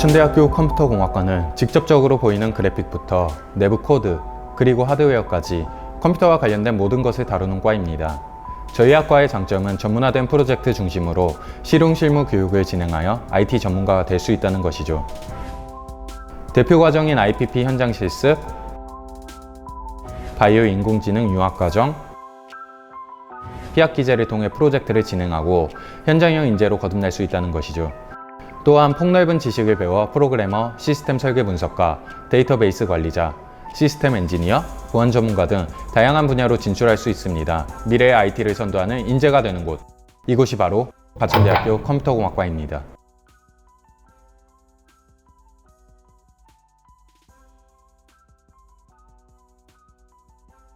가천대학교 컴퓨터공학과는 직접적으로 보이는 그래픽부터 내부 코드, 그리고 하드웨어까지 컴퓨터와 관련된 모든 것을 다루는 과입니다. 저희 학과의 장점은 전문화된 프로젝트 중심으로 실용 실무 교육을 진행하여 IT 전문가가 될 수 있다는 것이죠. 대표 과정인 IPP 현장 실습, 바이오 인공지능 융합 과정, 피학 기제를 통해 프로젝트를 진행하고 현장형 인재로 거듭날 수 있다는 것이죠. 또한 폭넓은 지식을 배워 프로그래머, 시스템 설계 분석가, 데이터베이스 관리자, 시스템 엔지니어, 보안 전문가 등 다양한 분야로 진출할 수 있습니다. 미래의 IT를 선도하는 인재가 되는 곳. 이곳이 바로 가천대학교 컴퓨터공학과입니다.